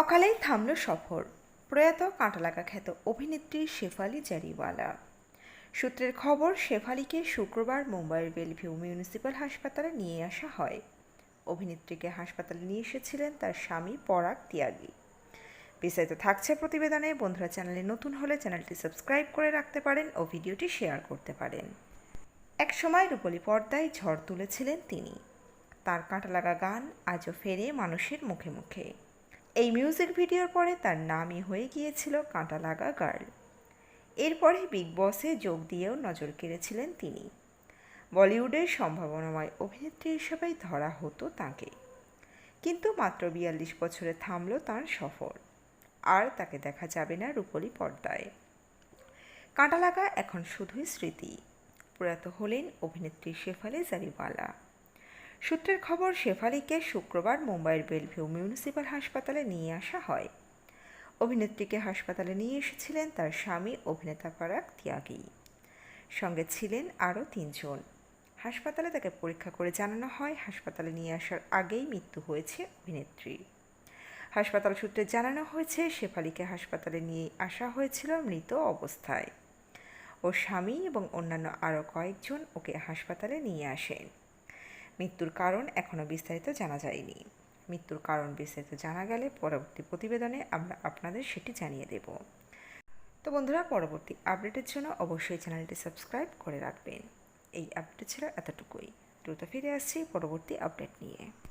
অকালেই থামল সফর। প্রয়াত কাঁটালাগা খ্যাত অভিনেত্রী শেফালি জারিওয়ালা। সূত্রের খবর, শেফালিকে শুক্রবার মুম্বাইয়ের বেলভিউ মিউনিসিপ্যাল হাসপাতালে নিয়ে আসা হয়। অভিনেত্রীকে হাসপাতালে নিয়ে এসেছিলেন তার স্বামী পরাগ ত্যাগী। বিস্তারিত থাকছে প্রতিবেদনে। বন্ধুরা, চ্যানেলে নতুন হলে চ্যানেলটি সাবস্ক্রাইব করে রাখতে পারেন ও ভিডিওটি শেয়ার করতে পারেন। এক সময় রূপলী পর্দায় ঝড় তুলেছিলেন তিনি। তার কাঁটা লাগা গান আজও ফেরে মানুষের মুখে মুখে। এই মিউজিক ভিডিওর পরে তার নামই হয়ে গিয়েছিল কাঁটা লাগা গার্ল। এরপরে বিগ বসে যোগ দিয়েও নজর কেড়েছিলেন তিনি। বলিউডের সম্ভাবনাময় অভিনেত্রী হিসেবেই ধরা হতো তাকে। কিন্তু মাত্র বিয়াল্লিশ বছরে থামল তার সফর। আর তাকে দেখা যাবে না রূপলী পর্দায়। কাঁটা লাগা এখন শুধুই স্মৃতি। প্রয়াত হলেন অভিনেত্রী শেফালি জারিওয়ালা। সূত্রের খবর, শেফালিকে শুক্রবার মুম্বাইয়ের বেলভিউ মিউনিসিপ্যাল হাসপাতালে নিয়ে আসা হয়। অভিনেত্রীকে হাসপাতালে নিয়ে এসেছিলেন তার স্বামী অভিনেতা পরাগ ত্যাগী। সঙ্গে ছিলেন আরও তিনজন। হাসপাতালে তাকে পরীক্ষা করে জানানো হয়, হাসপাতালে নিয়ে আসার আগেই মৃত্যু হয়েছে অভিনেত্রী। হাসপাতাল সূত্রে জানানো হয়েছে, শেফালিকে হাসপাতালে নিয়ে আসা হয়েছিল মৃত অবস্থায়। ওর স্বামী এবং অন্যান্য আরও কয়েকজন ওকে হাসপাতালে নিয়ে আসেন। মৃত্যুর কারণ এখনও বিস্তারিত জানা যায়নি। মৃত্যুর কারণ বিস্তারিত জানা গেলে পরবর্তী প্রতিবেদনে আমরা আপনাদের সেটি জানিয়ে দেব। তো বন্ধুরা, পরবর্তী আপডেটের জন্য অবশ্যই চ্যানেলটি সাবস্ক্রাইব করে রাখবেন। এই আপডেট ছিল এতটুকুই। দ্রুত ফিরে আসছি পরবর্তী আপডেট নিয়ে।